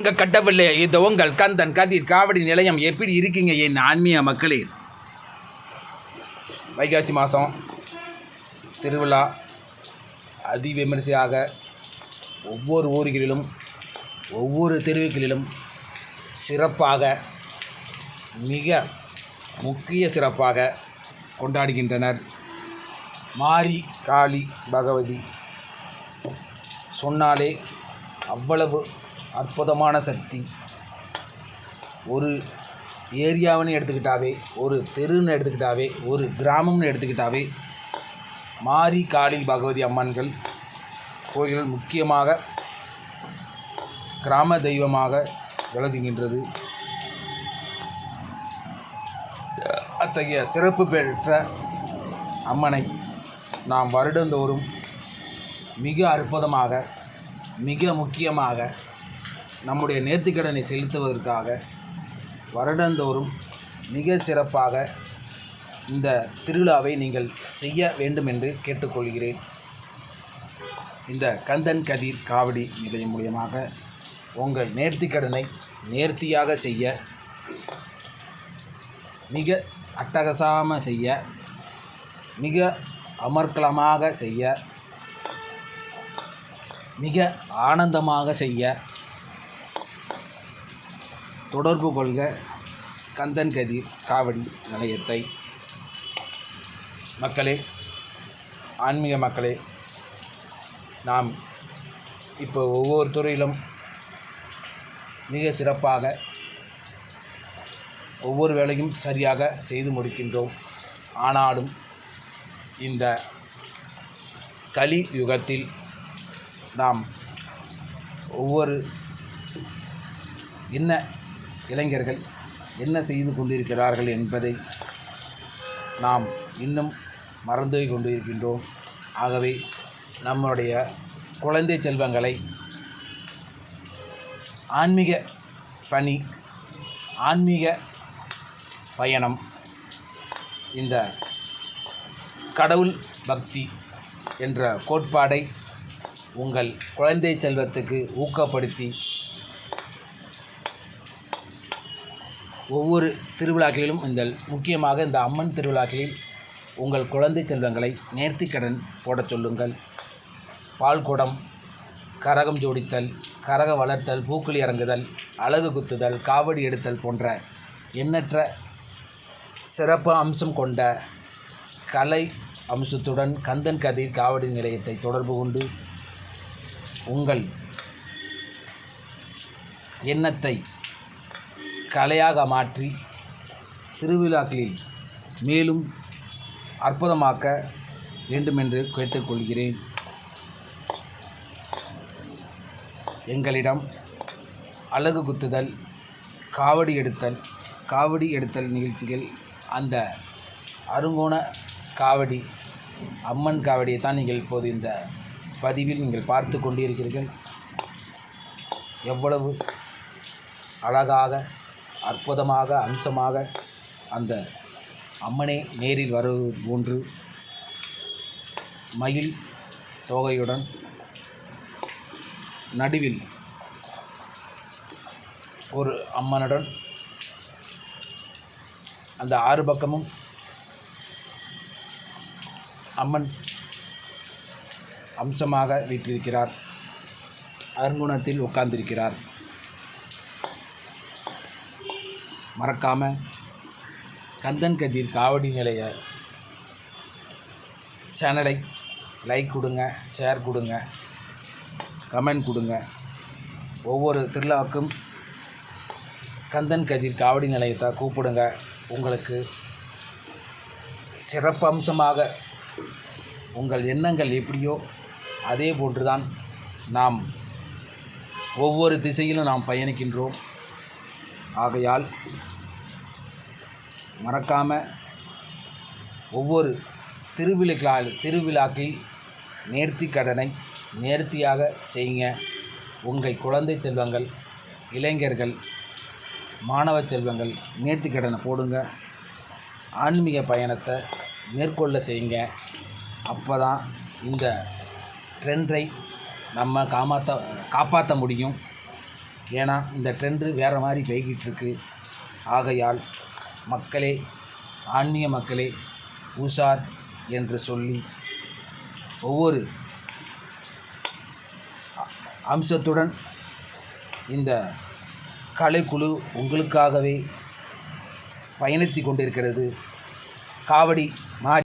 இங்க கட்டவில்லை இது உங்கள் கந்தன் கதிர் காவடி நிலையம் எப்படி இருக்கீங்க என் ஆன்மீக மக்களே? வைகாசி மாதம் திருவிழா அதி விமரிசையாக ஒவ்வொரு ஊர்களிலும் ஒவ்வொரு தெருவுகளிலும் சிறப்பாக மிக முக்கிய சிறப்பாக கொண்டாடுகின்றனர். மாரி காளி பகவதி சொன்னாலே அவ்வளவு அற்புதமான சக்தி. ஒரு ஏரியாவுன்னு எடுத்துக்கிட்டாவே ஒரு தெருன்னு எடுத்துக்கிட்டாவே ஒரு கிராமம்னு எடுத்துக்கிட்டாவே மாரி காளி பகவதி அம்மன்கள் கோயில்கள் முக்கியமாக கிராம தெய்வமாக விளங்குகின்றது அத்தகைய சிறப்பு பெற்ற அம்மனை நாம் வருடந்தோறும் மிக அற்புதமாக மிக முக்கியமாக நம்முடைய நேர்த்திக்கடனை செலுத்துவதற்காக வருடந்தோறும் மிக சிறப்பாக இந்த திருவிழாவை நீங்கள் செய்ய வேண்டும் என்று கேட்டுக்கொள்கிறேன். இந்த கந்தன் கதிர் காவடி நிலையம் மூலியமாக உங்கள் நேர்த்திக்கடனை நேர்த்தியாக செய்ய மிக அட்டகசாம செய்ய மிக அமர்க்கலமாக செய்ய மிக ஆனந்தமாக செய்ய தொடர்பு கொள்க. கந்தன் கதிர் காவடி நிலையத்தை. மக்களே ஆன்மீக மக்களே நாம் இப்போ ஒவ்வொரு துறையிலும் மிக சிறப்பாக ஒவ்வொரு வேலையும் சரியாக செய்து முடிக்கின்றோம். ஆனாலும் இந்த கலி யுகத்தில் நாம் ஒவ்வொரு என்ன இளைஞர்கள் என்ன செய்து கொண்டிருக்கிறார்கள் என்பதை நாம் இன்னும் மறந்து கொண்டிருக்கின்றோம். ஆகவே நம்முடைய குழந்தை செல்வங்களை ஆன்மீக பணி ஆன்மீக பயணம் இந்த கடவுள் பக்தி என்ற கோட்பாடை உங்கள் குழந்தை செல்வத்துக்கு ஊக்கப்படுத்தி ஒவ்வொரு திருவிழாக்களிலும் இந்த முக்கியமாக இந்த அம்மன் திருவிழாக்களில் உங்கள் குழந்தை செல்வங்களை நேர்த்திக்கடன் போடச் சொல்லுங்கள். பால்குடம் கரகம் ஜோடித்தல் கரக வளர்த்தல் பூக்களி இறங்குதல் அழகு குத்துதல் காவடி எடுத்தல் போன்ற எண்ணற்ற சிறப்பு அம்சம் கொண்ட கலை அம்சத்துடன் கந்தன் கதிர் காவடி நிலையத்தை தொடர்பு கொண்டு உங்கள் எண்ணத்தை கலையாக மாற்றி திருவிழாக்களில் மேலும் அற்புதமாக்க வேண்டுமென்று கேட்டுக்கொள்கிறேன் எங்களிடம் அழகு குத்துதல் காவடி எடுத்தல் காவடி எடுத்தல் நிகழ்ச்சிகள் அந்த அருங்கோண காவடி அம்மன் காவடியை தான் நீங்கள் இப்போது இந்த பதிவில் நீங்கள் பார்த்து கொண்டிருக்கிறீர்கள் எவ்வளவு அழகாக அற்புதமாக அம்சமாக அந்த அம்மனே நேரில் வருவது போன்று மயில் தோகையுடன் நடுவில் ஒரு அம்மனுடன் அந்த ஆறு பக்கமும் அம்மன் அம்சமாக வீட்டிருக்கிறார். அருங்குணத்தில் உட்கார்ந்திருக்கிறார். மறக்காமல் கந்தன் கதிர் காவடி நிலைய சேனலை லைக் கொடுங்க ஷேர் கொடுங்க கமெண்ட் கொடுங்க. ஒவ்வொரு திருவிழாவுக்கும் கந்தன் கதிர் காவடி நிலையத்தை கூப்பிடுங்க. உங்களுக்கு சிறப்பம்சமாக உங்கள் எண்ணங்கள் எப்படியோ அதே போன்றுதான் நாம் ஒவ்வொரு திசையிலும் நாம் பயணிக்கின்றோம். ஆகையால் மறக்காமல் ஒவ்வொரு திருவிழா திருவிழாக்கில் நேர்த்தி கடனை நேர்த்தியாக செய்யுங்க. உங்கள் குழந்தை செல்வங்கள் இளைஞர்கள் மாணவ செல்வங்கள் நேர்த்தி கடனை போடுங்க. ஆன்மீக பயணத்தை மேற்கொள்ள செய்யுங்க. அப்போ தான் இந்த ட்ரெண்டை நம்ம காமாற்ற காப்பாற்ற முடியும். ஏன்னா இந்த ட்ரெண்டு வேறு மாதிரி போய்கிட்டு இருக்கு. ஆகையால் மக்களே ஆன்மீக மக்களே உஷார் என்று சொல்லி ஒவ்வொரு அம்சத்துடன் இந்த கலைக்குழு உங்களுக்காகவே பயணித்து கொண்டிருக்கிறது. காவடி